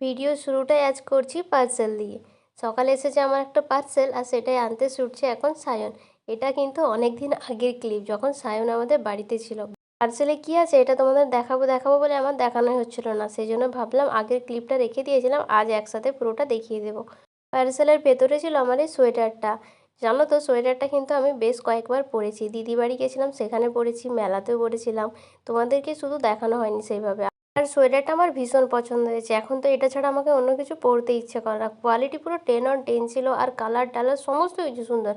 Video শুরুটাই আজ করছি parcel দিয়ে। সকালে এসেছে আমার একটা পার্সেল আর সেটাই আনতে ছুটছে এখন সায়ন। এটা কিন্তু অনেক দিন আগের ক্লিপ যখন সায়ন আমাদের বাড়িতে ছিল। পার্সেলে কী আছে এটা তোমাদের দেখাবো দেখাবো বলে আমার দেখানোই হচ্ছিল না। সেই জন্য ভাবলাম আগের ক্লিপটা রেখে দিয়েছিলাম আজ একসাথে পুরোটা দেখিয়ে দেবো। পার্সেলের ভেতরে ছিল আমার এই সোয়েটারটা। জানো তো সোয়েটারটা কিন্তু আমি বেশ কয়েকবার পরেছি। দিদি বাড়ি গেছিলাম, সেখানে পরেছি, মেলাতেও পরেছিলাম। তোমাদেরকে শুধু দেখানো হয়নি সেইভাবে। আর সোয়েটারটা আমার ভীষণ পছন্দ হয়েছে। এখন তো এটা ছাড়া আমাকে অন্য কিছু পরতে ইচ্ছে করে না। কোয়ালিটি পুরো টেন অন টেন ছিল আর কালার টালার সমস্ত কিছু সুন্দর।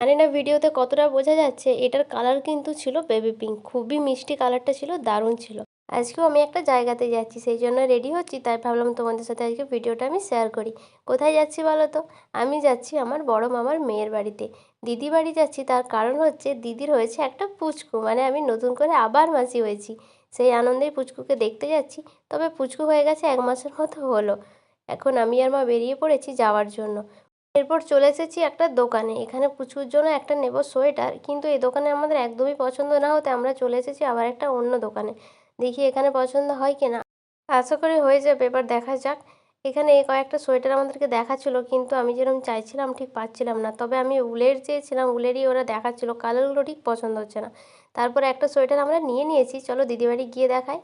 জানি না ভিডিওতে কতটা বোঝা যাচ্ছে, এটার কালার কিন্তু ছিল বেবি পিঙ্ক খুবই মিষ্টি কালারটা ছিল, দারুণ ছিল। আজকেও আমি একটা জায়গাতে যাচ্ছি, সেই জন্য রেডি হচ্ছি। তাই ভাবলাম তোমাদের সাথে আজকে ভিডিওটা আমি শেয়ার করি। কোথায় যাচ্ছি বলো তো? আমি যাচ্ছি আমার বড় মামার মেয়ের বাড়িতে। দিদি বাড়ি যাচ্ছি, তার কারণ হচ্ছে দিদির হয়েছে একটা পুচকু মানে আমি নতুন করে আবার মাসি হয়েছি। সেই আনন্দেই পুচকুকে দেখতে যাচ্ছি, তবে পুচকু হয়ে গেছে এক মাসের মতো হলো। এখন আমি আর মা বেরিয়ে পড়েছি যাওয়ার জন্য। এরপর চলে এসেছি একটা দোকানে। এখানে পুচকুর জন্য একটা নেব সোয়েটার, কিন্তু এই দোকানে আমাদের একদমই পছন্দ না হতে আমরা চলে এসেছি আবার একটা অন্য দোকানে। দেখি এখানে পছন্দ হয় কি না আশা করি হয়ে যাবে, এবার দেখা যাক। এখানে এই কয়েকটা সোয়েটার আমাদেরকে দেখাচ্ছিল, কিন্তু আমি যেরকম চাইছিলাম ঠিক পাচ্ছিলাম না। তবে আমি উলের চেয়েছিলাম, উলেরই ওরা দেখাচ্ছিলো। কালারগুলো ঠিক পছন্দ হচ্ছে না। তারপর একটা সোয়েটার আমরা নিয়ে নিয়েছি। চলো দিদিবাড়ি গিয়ে দেখাই।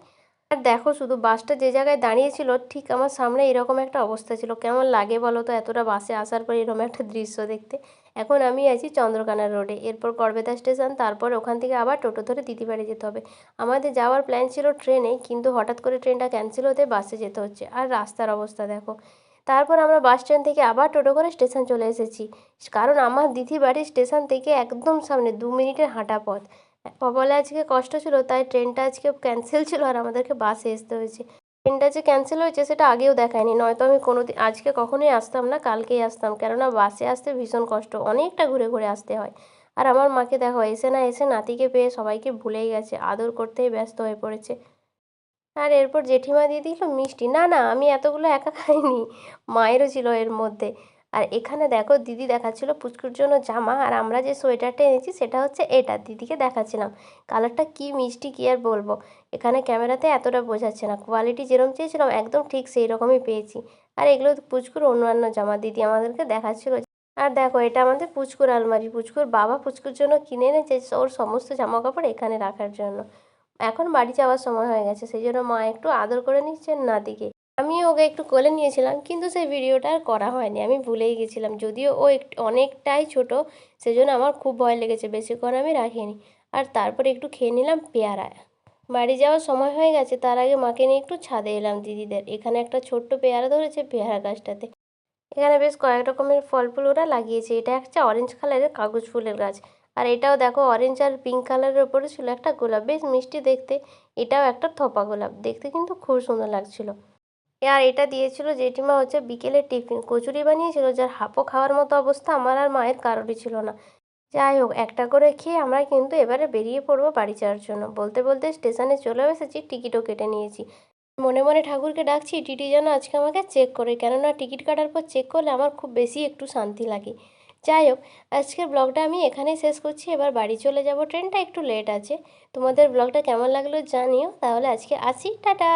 আর দেখো শুধু বাসটা যে জায়গায় দাঁড়িয়েছিল, ঠিক আমার সামনে এরকম একটা অবস্থা ছিল। কেমন লাগে বলো তো? এতটা বাসে আসার পর এরকম একটা দৃশ্য দেখতে। এখন আমি আছি চন্দ্রকানা রোডে এরপর গড়বেতা স্টেশন তারপর ওখান থেকে আবার টোটো ধরে দিদিবাড়ি যেতে হবে। আমাদের যাওয়ার প্ল্যান ছিল ট্রেনে, কিন্তু হঠাৎ করে ট্রেনটা ক্যান্সেল হতে বাসে যেতে হচ্ছে। আর রাস্তার অবস্থা দেখো। তারপর আমরা বাস স্ট্যান্ড থেকে আবার টোটো করে স্টেশন চলে এসেছি। কারণ আমার দিদি বাড়ির স্টেশন থেকে একদম সামনে দু মিনিটের হাঁটা পথ। বলে আজকে কষ্ট ছিল, তাই ট্রেনটা আজকে ক্যান্সেল ছিল আর আমাদেরকে বাসে আসতে হয়েছে। ট্রেনটা যে ক্যান্সেল হয়েছে সেটা আগেও দেখায়নি, নয়তো আমি কোনো দিন আজকে কখনোই আসতাম না, কালকেই আসতাম। কেননা বাসে আসতে ভীষণ কষ্ট, অনেকটা ঘুরে ঘুরে আসতে হয়। আর আমার মাকে দেখো, এসে না এসে নাতিকে পেয়ে সবাইকে ভুলেই গেছে, আদর করতেই ব্যস্ত হয়ে পড়েছে। আর এরপর জেঠিমা দিয়ে দিল মিষ্টি। না না, আমি এতগুলো একা খাইনি, মায়েরও ছিল এর মধ্যে। আর এখানে দেখো দিদি দেখাচ্ছিল পুচকুর জন্য জামা, আর আমরা যে সোয়েটারটা এনেছি সেটা হচ্ছে এটা। দিদিকে দেখাচ্ছিলাম। কালারটা কি মিষ্টি, কী আর বলব? এখানে ক্যামেরাতে এতটা বোঝাচ্ছে না। কোয়ালিটি যেরকম চেয়েছিলাম, একদম ঠিক সেই রকমই পেয়েছি। আর এগুলো পুচকুর অন্যান্য জামা। দিদি আমাদেরকে দেখাচ্ছিল। আর দেখো, এটা আমাদের পুচকুর আলমারি। পুচকুর বাবা পুচকুর জন্য কিনে এনেছে ওর সমস্ত জামা কাপড় এখানে রাখার জন্য। এখন বাড়ি যাওয়ার সময় হয়ে গেছে। সেই জন্য মা একটু আদর করে নিচ্ছেন নাতিকে। আমি ওকে একটু কোলে নিয়েছিলাম, কিন্তু সেই ভিডিওটা আর করা হয়নি। আমি ভুলেই গেছিলাম, যদিও ও একটু, অনেকটাই ছোট, সেজন্য আমার খুব ভয় লেগেছে, বেশিক্ষণ আমি রাখিনি। আর তারপরে একটু খেয়ে নিলাম পেয়ারা। বাড়ি যাওয়ার সময় হয়ে গেছে, তার আগে মাকে নিয়ে একটু ছাদে এলাম দিদিদের। এখানে একটা ছোট্ট পেয়ারা ধরেছে পেয়ারা গাছটাতে। এখানে বেশ কয়েক রকমের ফল ফুল ওরা লাগিয়েছে। এটা একটা অরেঞ্জ কালারের কাগজ ফুলের গাছ। আর এটাও দেখো অরেঞ্জ আর পিঙ্ক কালারের ওপরে ছিল একটা গোলাপ। বেশ মিষ্টি দেখতে। এটাও একটা থপা গোলাপ। দেখতে কিন্তু খুব সুন্দর লাগছিল। আর এটা দিয়েছিল জেঠিমা হচ্ছে বিকেলের টিফিন। কচুরি বানিয়েছিল, যার হাঁপও খাওয়ার মতো অবস্থা আমার আর মায়ের কারোরই ছিল না। যাই হোক, একটা করে খেয়ে আমরা কিন্তু এবারে বেরিয়ে পড়ব বাড়ি যাওয়ার জন্য। বলতে বলতে স্টেশনে চলে এসেছি, টিকিটও কেটে নিয়েছি। মনে মনে ঠাকুরকে ডাকছি, টিটি যেন আজকে আমাকে চেক করে। কেননা টিকিট কাটার পর চেক করলে আমার খুব বেশি একটু শান্তি লাগে। যাই হোক, আজকের ব্লগটা আমি এখানেই শেষ করছি। এবার বাড়ি চলে যাব, ট্রেনটা একটু লেট আছে। তোমাদের ব্লগটা কেমন লাগল জানিও, তাহলে আজকে আসি, টাটা!